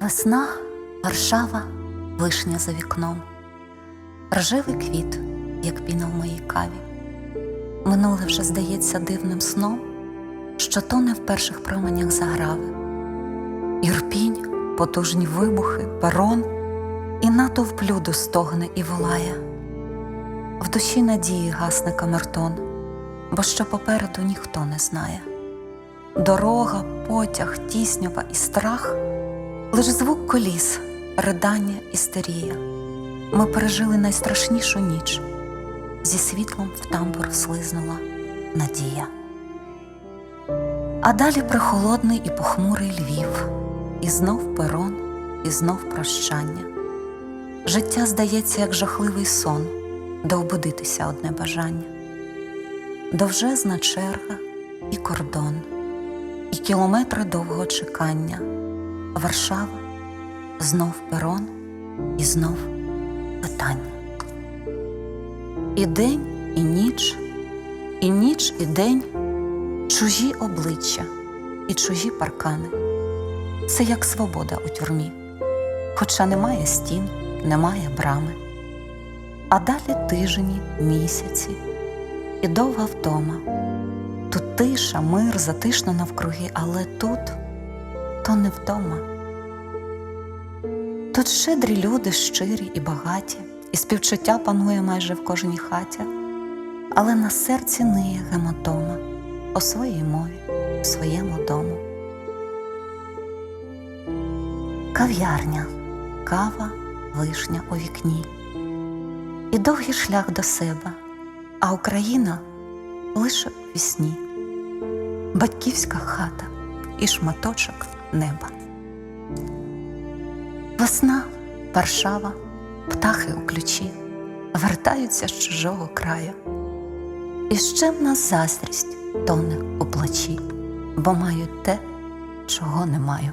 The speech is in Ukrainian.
Весна, Варшава, вишня за вікном, рожевий квіт, як піна в моїй каві. Минуле вже здається дивним сном, що тоне в перших променях заграви. Ірпінь, потужні вибухи, перон, і натовп люду стогне і волає. В душі надії гасне камертон, бо що попереду ніхто не знає. Дорога, потяг, тіснява і страх, лиш звук коліс, ридання, істерія. Ми пережили найстрашнішу ніч. Зі світлом в тамбур слизнула надія. А далі прохолодний і похмурий Львів, і знов перон, і знов прощання. Життя здається, як жахливий сон, де обудитися одне бажання. Довжезна черга і кордон, і кілометри довгого чекання. Варшава, знов перон, і знов питання. І день, і ніч, і ніч, і день, чужі обличчя і чужі паркани. Це як свобода у тюрмі, хоча немає стін, немає брами. А далі тижні, місяці і довга втома. Тут тиша, мир, затишно навкруги, але тут то не вдома. Тут щедрі люди, щирі і багаті, і співчуття панує майже в кожній хаті, але на серці ниє гемотома о своїй мові, в своєму дому. Кав'ярня, кава, вишня у вікні, і довгий шлях до себе, а Україна лише у вісні, батьківська хата і шматочок неба. Весна, Варшава, птахи у ключі вертаються з чужого краю. І ще в нас заздрість тоне у плачі, бо мають те, чого не маю.